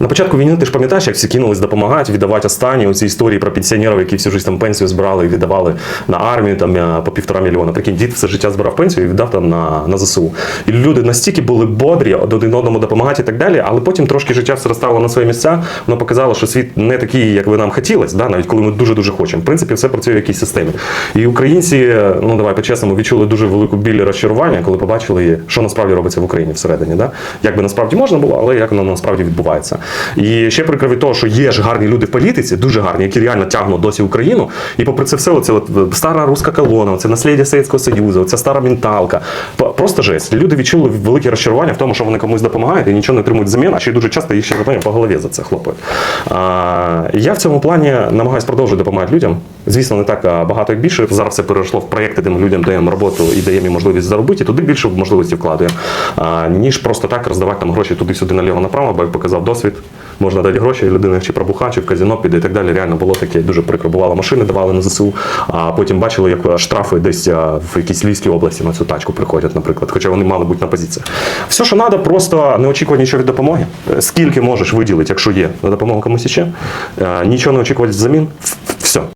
На початку війни ти ж пам'ятаєш, як всі кинулись допомагати, віддавати останні оці історії про пенсіонерів, які всю життя там пенсію збирали і віддавали на армію там е, по півтора мільйона. Прикинь, дід все життя збирав пенсію і віддав там на, на ЗСУ. І люди настільки були бодрі один одному допомагати і так далі, але потім трошки життя все розставило на свої місця. Воно показало, що світ не такий, як би нам хотілося, да? навіть коли ми дуже дуже хочемо. В принципі, все працює в якійсь системі. І українці, ну давай по-чесному, відчули дуже велику біль розчарування, коли побачили, що насправді робиться в Україні всередині. Да? Як би насправді можна було, але як воно насправді відбувається. І ще прикро від того, що є ж гарні люди в політиці, дуже гарні, які реально тягнуть досі Україну. І попри це все, оце от е, стара руська колона, це наслідя Совєтського Союзу, ця стара менталка. Просто жесть. Люди відчули велике розчарування в тому, що вони комусь допомагають і нічого не отримують взамін, а ще дуже часто їх ще по голові за це хлопають. Я в цьому плані намагаюся продовжувати допомагати людям. Звісно, не так багато як більше. Зараз це перейшло в проєкти, де ми людям даємо роботу і даємо їм можливість заробити, туди більше можливості вкладуємо, ніж просто так роздавати там гроші туди-сюди наліво направо, бо як показав досвід. Можна дати гроші, людина чи пробуха, чи в казино піде і так далі. Реально було таке дуже прикро. Бувало, машини давали на ЗСУ, а потім бачили, як штрафи десь в якійсь Львівській області на цю тачку приходять, наприклад. Хоча вони мали бути на позиціях. Все, що треба, просто не очікувати нічого від допомоги. Скільки можеш виділити, якщо є на допомогу комусь іще. Е, Нічого не очікувати взамін.